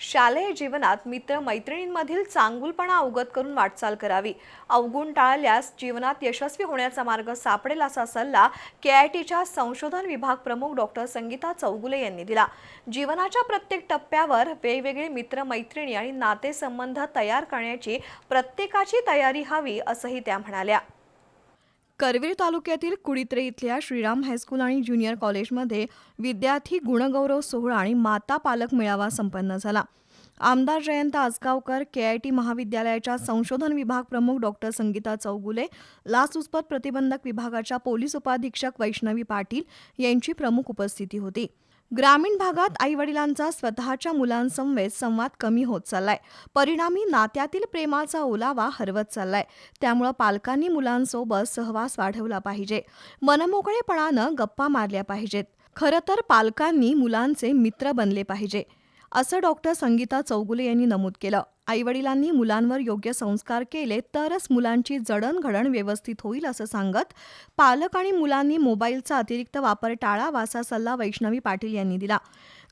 शालेय जीवनात मित्र मैत्रिणींमधील चांगुलपणा अवगत करून वाटचाल करावी. अवगुण टाळल्यास जीवनात यशस्वी होण्याचा मार्ग सापडेल असा सल्ला के आय टीच्या संशोधन विभाग प्रमुख डॉक्टर संगीता चौगुले यांनी दिला. जीवनाच्या प्रत्येक टप्प्यावर वेगवेगळे मित्र मैत्रिणी आणि नातेसंबंध तयार करण्याची प्रत्येकाची तयारी हवी असंही त्या म्हणाल्या. करवीर तालुक्यातील कुडित्रे इथल्या श्रीराम हायस्कूल आणि ज्युनियर कॉलेजमध्ये विद्यार्थी गुणगौरव सोहळा आणि माता पालक मेळावा संपन्न झाला. आमदार Jayant Ajgaonkar K I T महाविद्यालयाच्या संशोधन विभाग प्रमुख डॉक्टर संगीता चौगुले लाचलुचपत प्रतिबंधक विभागाच्या पोलीस उपाधीक्षक वैष्णवी पाटील यांची प्रमुख उपस्थिती होती. ग्रामीण भागात आईवडिलांचा स्वतःच्या मुलांसमवेत संवाद कमी होत चाललाय. परिणामी नात्यातील प्रेमाचा ओलावा हरवत चाललाय. त्यामुळं पालकांनी मुलांसोबत सहवास वाढवला पाहिजे. मनमोकळेपणानं गप्पा मारल्या पाहिजेत. खरं तर पालकांनी मुलांचे मित्र बनले पाहिजे. असं डॉक्टर संगीता चौगुले यांनी नमूद केलं. आईवडिलांनी मुलांवर योग्य संस्कार केले तरच मुलांची जडणघडण व्यवस्थित होईल असं सांगत पालक आणि मुलांनी मोबाईलचा अतिरिक्त वापर टाळावा असा सल्ला वैष्णवी पाटील यांनी दिला.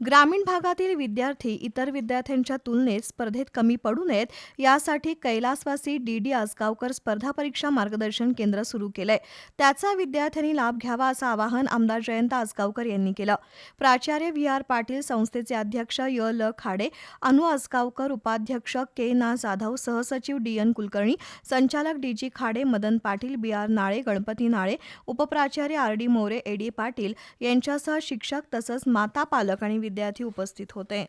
ग्रामीण भागातील विद्यार्थी इतर विद्यार्थ्यांच्या तुलनेत स्पर्धेत कमी पडू नयेत यासाठी कैलासवासी डी डी आसगावकर स्पर्धा परीक्षा मार्गदर्शन केंद्र सुरू केलंय. त्याचा विद्यार्थ्यांनी लाभ घ्यावा असं आवाहन आमदार जयंत आसगावकर यांनी केलं. प्राचार्य व्ही आर पाटील संस्थेचे अध्यक्ष य. ल. खाडे अनु आसगावकर उपाध्यक्ष के ना जाधव सहसचिव डी एन कुलकर्णी संचालक D G Khade Madan Patil B R Nale Ganpati Nale उपप्राचार्य R D More A D Patil यांच्यासह शिक्षक तसंच माता पालक आणि विद्यार्थी उपस्थित होते.